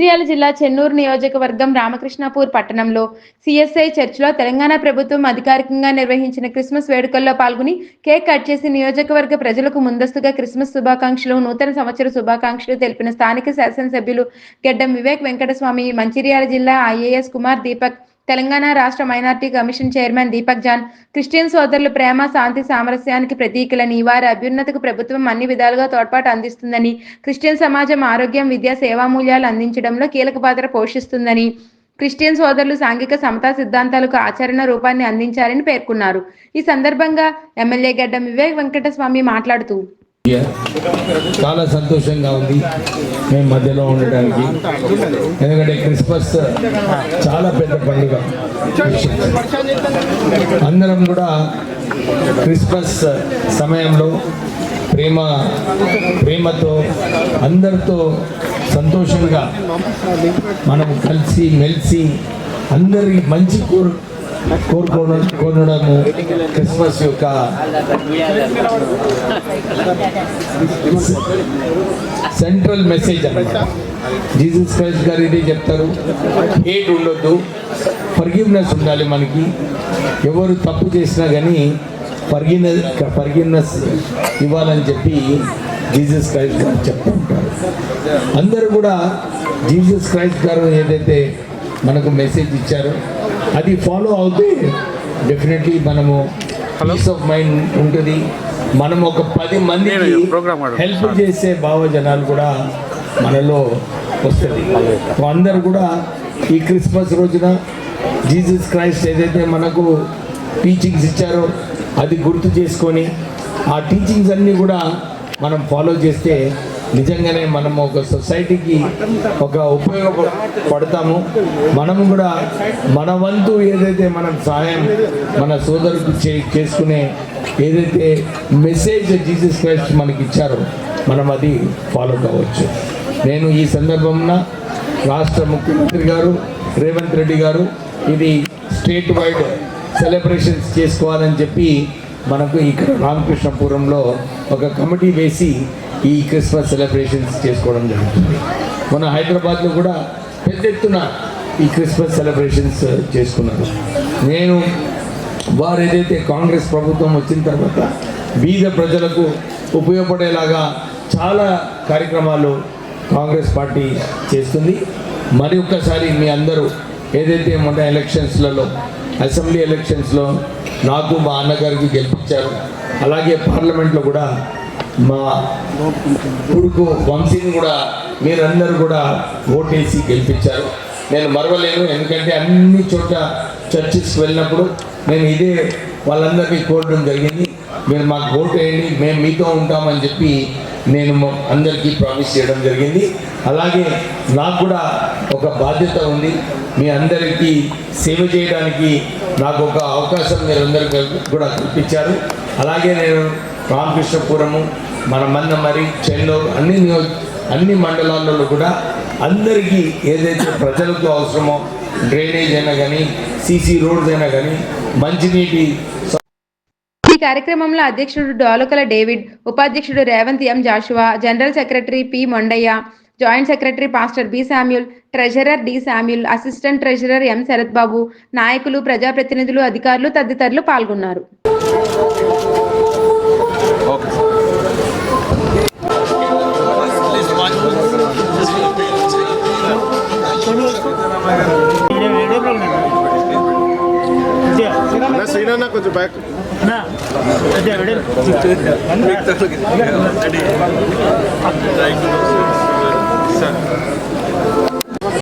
మంచిర్యాల జిల్లా చెన్నూరు నియోజకవర్గం రామకృష్ణాపూర్ పట్టణంలో సిఎస్ఐ చర్చిలో తెలంగాణ ప్రభుత్వం అధికారికంగా నిర్వహించిన క్రిస్మస్ వేడుకల్లో పాల్గొని కేక్ కట్ చేసి నియోజకవర్గ ప్రజలకు ముందస్తుగా క్రిస్మస్ శుభాకాంక్షలు నూతన సంవత్సర శుభాకాంక్షలు తెలిపిన స్థానిక శాసనసభ్యులు గెడ్డం వివేక్ వెంకటస్వామి మంచిర్యాల జిల్లా ఐఏఎస్ కుమార్ దీపక్ తెలంగాణ రాష్ట్ర minority commission chairman Deepak John Christian సోదరులు ప్రేమ శాంతి సామరస్యానికి ప్రతీకలని వారి అభ్యున్నతకు ప్రభుత్వం అన్ని విధాలుగా తోడ్పాటు అందిస్తుందని క్రిస్టియన్ సమాజం ఆరోగ్యం విద్య సేవామూల్యాలు అందించడంలో కీలక పాత్ర పోషిస్తుందని క్రిస్టియన్ సోదరులు సాంఘిక సమతా సిద్ధాంతాలకు ఆచరణ రూపాన్ని అందించారని పేర్కొన్నారు. ఈ సందర్భంగా ఎమ్మెల్యే గడ్డం వివేక్ వెంకటస్వామి మాట్లాడుతూ చాలా సంతోషంగా ఉంది. మేము మధ్యలో ఉండడానికి ఎందుకంటే క్రిస్మస్ చాలా పెద్ద పండుగ. అందరం కూడా క్రిస్మస్ సమయంలో ప్రేమ ప్రేమతో అందరితో సంతోషంగా మనం కలిసి మెలిసి అందరి మంచి కోరు కోరుకోవడం కోరడము క్రిస్మస్ యొక్క సెంట్రల్ మెసేజ్ అనమాట జీసస్ క్రైస్ట్ గారు ఇదే చెప్తారు. హేట్ ఉండొద్దు. ఫర్గివ్నెస్ ఉండాలి మనకి. ఎవరు తప్పు చేసినా కానీ ఫర్గిన ఫర్గివ్నెస్ ఇవ్వాలని చెప్పి జీసస్ క్రైస్ట్ గారు చెప్తూ ఉంటారు. అందరూ కూడా జీసస్ క్రైస్ట్ గారు ఏదైతే మనకు మెసేజ్ ఇచ్చారో అది ఫాలో అవుతే డెఫినెట్లీ మనము పీస్ ఆఫ్ మైండ్ ఉంటుంది. మనం ఒక పది మందికి హెల్ప్ చేసే భావజనాలు కూడా మనలో వస్తుంది. అందరూ కూడా ఈ క్రిస్మస్ రోజున జీసస్ క్రైస్ట్ ఏదైతే మనకు టీచింగ్స్ ఇచ్చారో అది గుర్తు చేసుకొని ఆ టీచింగ్స్ అన్నీ కూడా మనం ఫాలో చేస్తే నిజంగానే మనం ఒక సొసైటీకి ఒక ఉపయోగపడతాము. మనము కూడా మన వంతు ఏదైతే మనం సహాయం మన సోదరుకు చే చేసుకునే ఏదైతే మెసేజ్ జీసస్ క్రైస్ట్ మనకి ఇచ్చారో మనం అది ఫాలో కావచ్చు. నేను ఈ సందర్భంలో రాష్ట్ర ముఖ్యమంత్రి గారు రేవంత్ రెడ్డి గారు ఇది స్టేట్ వైడ్ సెలబ్రేషన్స్ చేసుకోవాలని చెప్పి మనకు ఇక్కడ రామకృష్ణపురంలో ఒక కమిటీ వేసి ఈ క్రిస్మస్ సెలబ్రేషన్స్ చేసుకోవడం జరుగుతుంది. మన హైదరాబాద్లో కూడా పెద్ద ఎత్తున ఈ క్రిస్మస్ సెలబ్రేషన్స్ చేసుకున్నారు. నేను వారు ఏదైతే కాంగ్రెస్ ప్రభుత్వం వచ్చిన తర్వాత బీద ప్రజలకు ఉపయోగపడేలాగా చాలా కార్యక్రమాలు కాంగ్రెస్ పార్టీ చేస్తుంది. మరి ఒక్కసారి మీ అందరూ ఏదైతే మొన్న ఎలక్షన్స్లలో అసెంబ్లీ ఎలక్షన్స్లో నాకు మా అన్నగారికి గెలిపించారు అలాగే పార్లమెంట్లో కూడా మా కొడుకు వంశీని కూడా మీరందరూ కూడా ఓటేసి గెలిపించారు. నేను మరవలేను ఎందుకంటే అన్ని చోట్ల చర్చెస్కి వెళ్ళినప్పుడు నేను ఇదే వాళ్ళందరికీ కోరడం జరిగింది. మీరు మాకు ఓటు వేయండి మేము మీతో ఉంటామని చెప్పి నేను అందరికీ ప్రామిస్ చేయడం జరిగింది. అలాగే నాకు కూడా ఒక బాధ్యత ఉంది. మీ అందరికీ సేవ చేయడానికి నాకు ఒక అవకాశం మీరందరూ కూడా కల్పించారు. అలాగే నేను రామకృష్ణపురము మన మంద చెన్నూరు అన్ని నియో అన్ని మండలాలలో కూడా అందరికీ ఏదైతే ప్రజలకు అవసరమో డ్రైనేజ్ అయినా కానీ సీసీ రోడ్స్ అయినా కానీ మంచినీటి ఈ కార్యక్రమంలో అధ్యక్షుడు డోలకల డేవిడ్ ఉపాధ్యక్షుడు Revanth M Joshua general secretary P Mondaiah joint secretary pastor B Samuel treasurer D Samuel assistant treasurer M Sharath Babu నాయకులు ప్రజాప్రతినిధులు అధికారులు తదితరులు పాల్గొన్నారు. అన్న శ్రీనన్న కొంచెం బ్యాక్ సార్